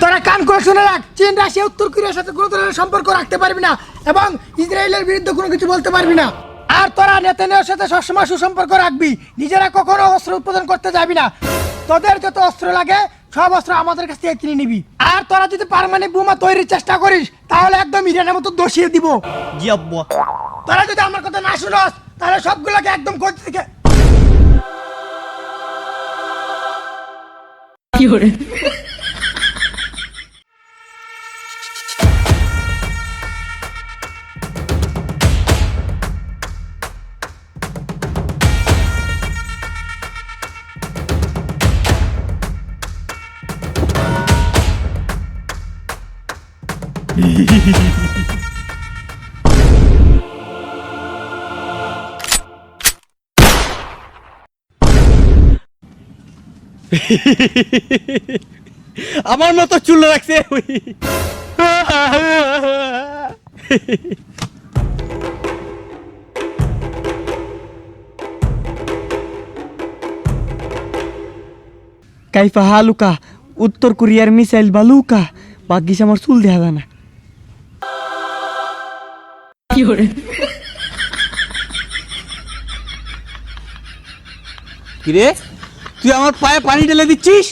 তোরা কান করে শুনে রাখ চীন রাশিয়া উত্তর কোরিয়ার সাথে কোনো ধরনের সম্পর্ক রাখতে পারবি না এবং ইসরায়েলের বিরুদ্ধে কোনো কিছু বলতে পারবি না। আর তোরা নেতানিয়ার সাথে সবসময় সুসম্পর্ক রাখবি নিজেরা কখনো অস্ত্র উৎপাদন করতে যাবি না। তোদের যত অস্ত্র লাগে সব অস্ত্র আমাদের কাছ থেকে কিনে নিবি। আর তোরা যদি পারমানেন্ট বোমা তৈরির চেষ্টা করিস তাহলে একদম ইরানের মতো দোষিয়ে দিব। জি আব্বা। তোরা যদি আমার কথা না শুনস তাহলে সবগুলোকে একদম করতে থেকে আমার মতো চুল রাখছে। কাইফা হালুকা উত্তর কোরিয়ার মিসাইল বালুকা ভাগ্যিস আমার চুল দেখা না কিরে? তুই আমার পায়ে পানি ঢেলে দিচ্ছিস?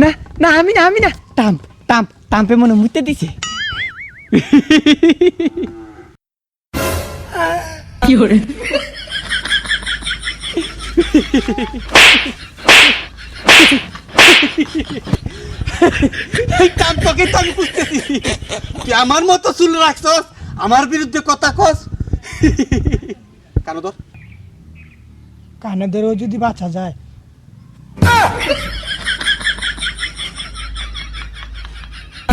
না না আমি না আমি না। টাম্প টাম্প টাম্পে মনে মুতে দিছে। এই টাম্পকে তো আমি বুঝতেছি তুই আমার মতো চুল রাখছস? আমার বিরুদ্ধে কথা কস। কেন তোর কানেদেরও যদি বাঁচা যায়।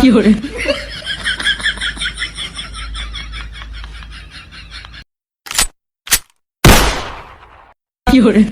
কি করে? কি কেরে?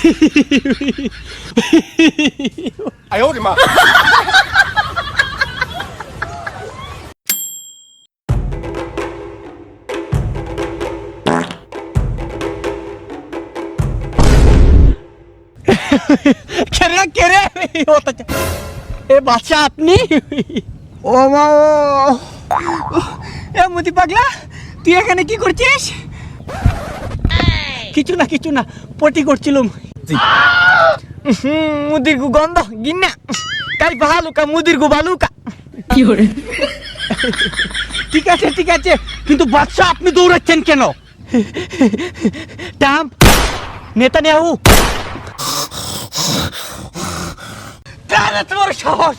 ওটা এ বাচ্চা আপনি? ও মা ও। এ মতি পাগলা তুই এখানে কি করছিস? কিছু না কিছু না পটি করছিলাম। হুম, মুদির গু গন্ধ গিন্না। কাই ভালুকা মুদির গু ভালুকা ঠিক আছে ঠিক আছে কিন্তু বাচ্চা আপনি দৌড়াচ্ছেন কেন? টাম্প নেতা নেহু কার বড় সাহস?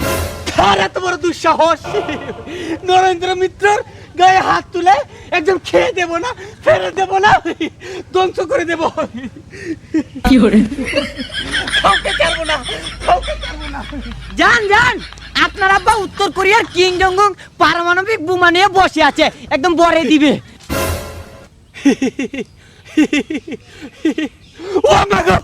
কার বড় দুঃসাহস? নরেন্দ্র মিত্রর গায়ে হাত তুলে একদম খেয়ে দেব না ফেলে দেব না ধ্বংস করে দেব। কাউকে ছাড়বো না কাউকে ছাড়বো না। যান যান। আপনার আব্বা উত্তর কোরিয়ার কিং জং পারমাণবিক বোমা নিয়ে বসে আছে একদম বরে দিবে। মা গো